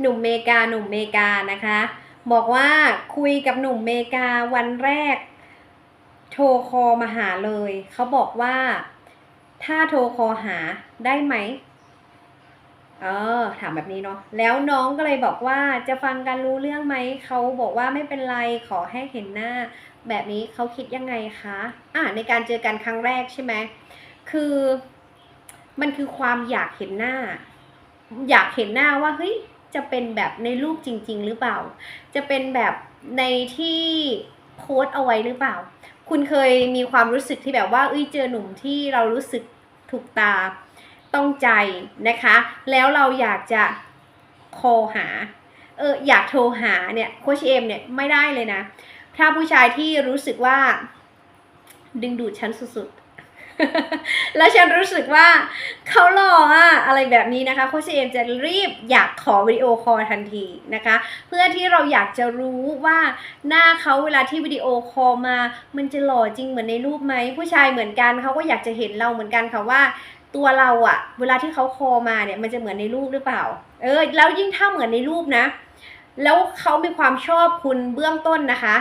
หนุ่มเมกาหนุ่มเมกานะคะ บอกว่าคุยกับหนุ่มเมกาวันแรก โทรคอมาหาเลย เขาบอกว่าถ้าโทรคอลหาได้ไหมเออถามแบบนี้เนาะแล้วน้องก็เลยบอกว่าจะฟังกันรู้เรื่องไหมเขาบอกว่าไม่เป็นไรขอให้เห็นหน้า แบบนี้เขาคิดยังไงคะอ่าในการเจอกันครั้งแรกใช่ไหมคือมันคือความอยากเห็นหน้า อยากเห็นหน้าว่าเฮ้ย จะเป็นแบบในรูปจริง ๆ หรือเปล่า จะเป็นแบบในที่โพสต์เอาไว้หรือเปล่า คุณเคยมีความรู้สึกที่แบบว่าเอ้ยเจอหนุ่มที่เรารู้สึกถูกตาต้องใจนะคะ แล้วเราอยากจะโทรหาเอออยากโทรหาเนี่ยโคชเอมเนี่ยไม่ได้เลยนะ ถ้าผู้ชายที่รู้สึกว่า ดึงดูดฉันสุดๆ แล้วฉันรู้สึกว่าเขาหล อะไรแบบนี้นะคะโคชเอมจะรีบอยากขอวิดีโอคอลทันทีนะคะ เพื่อที่เราอยากจะรู้ว่าหน้าเขาเวลาที่วิดีโอคอลมา มันจะหล่อจริงเหมือนในรูปไหมผู้ชายเหมือนกันเขาก็อยากจะเห็นเราเหมือนกันค่ะว่าตัวเราอะเวลาที่เขาคอมาเนี่ยมันจะเหมือนในรูปหรือเปล่า เออ แล้วยิ่งถ้าเหมือนในรูปนะ แล้วเขามีความชอบคุณเบื้องต้นนะคะ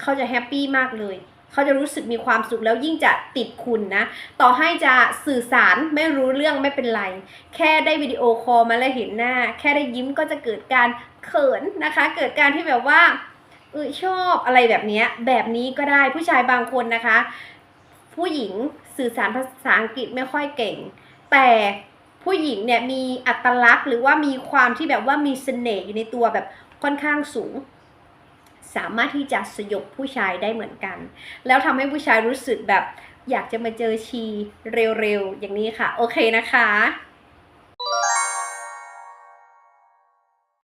เขาจะแฮปปี้มากเลย เขาจะรู้สึกมีความสุขแล้วยิ่งจะติดคุณนะ ต่อให้จะสื่อสารไม่รู้เรื่องไม่เป็นไร แค่ได้วิดีโอคอลมาแล้วเห็นหน้า แค่ได้ยิ้มก็จะเกิดการเขินนะคะ เกิดการที่แบบว่าเออชอบอะไรแบบนี้แบบนี้ก็ได้ผู้ชายบางคนนะคะ ผู้หญิงสื่อสารภาษาอังกฤษไม่ค่อยเก่ง แต่ผู้หญิงเนี่ยมีอัตลักษณ์หรือว่ามีความที่แบบว่ามีเสน่ห์อยู่ในตัวแบบค่อนข้างสูง สามารถที่จะสยบผู้ชายได้เหมือนกัน แล้วทำให้ผู้ชายรู้สึกแบบอยากจะมาเจอชีเร็วๆ อย่างนี้ค่ะ โอเคนะคะ